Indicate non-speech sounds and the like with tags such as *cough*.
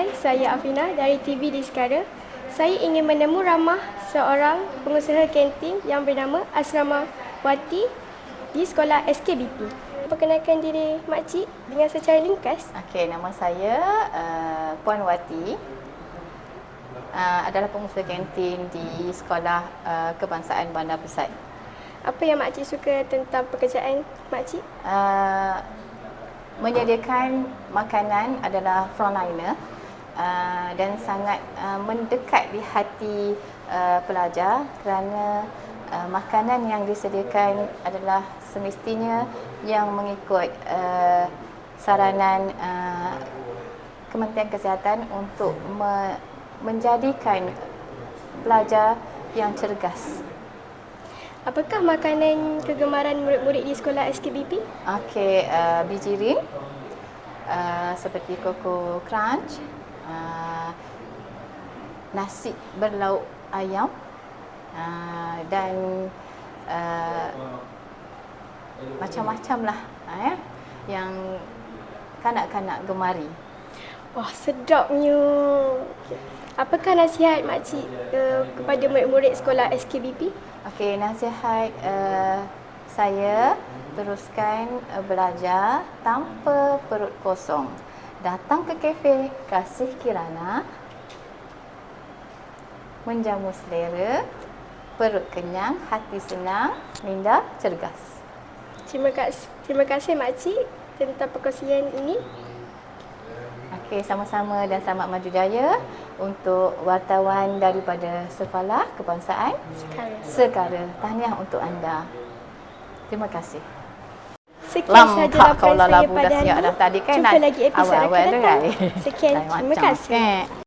Hai, saya Afina dari TV Diskara. Saya ingin menemu ramah seorang pengusaha kantin yang bernama Asrama Wati di sekolah SKBP. Perkenalkan diri makcik dengan secara ringkas. Okey, nama saya uh, Puan Wati. Uh, adalah pengusaha kantin di Sekolah uh, Kebangsaan Bandar Pesat. Apa yang makcik suka tentang pekerjaan makcik? Uh, menyediakan makanan adalah frontliner uh, dan sangat uh, mendekat di hati uh, pelajar kerana uh, makanan yang disediakan adalah semestinya yang mengikut uh, saranan uh, Kementerian Kesihatan untuk me- menjadikan pelajar yang cergas. Apakah makanan kegemaran murid-murid di sekolah SKBP? Okey, uh, biji rin uh, seperti koko crunch, uh, nasi berlauk ayam uh, dan uh, macam-macam lah uh, ya, yang kanak-kanak gemari. Wah, sedapnya. Apakah nasihat makcik uh, kepada murid-murid sekolah SKBP? Okey, nasihat uh, saya teruskan uh, belajar tanpa perut kosong. Datang ke kafe, kasih kirana, menjamu selera, perut kenyang, hati senang, minda cergas. Terima kasih, terima kasih makcik tentang perkongsian ini. Okey, sama-sama dan selamat maju jaya untuk wartawan daripada Sekolah Kebangsaan Sekarang. Sekara. Tahniah untuk anda. Terima kasih. Sekian Lam sahaja laporan saya pada hari ini. Tadi kan Jumpa lagi episod akan datang. Sekian, *laughs* terima kasih.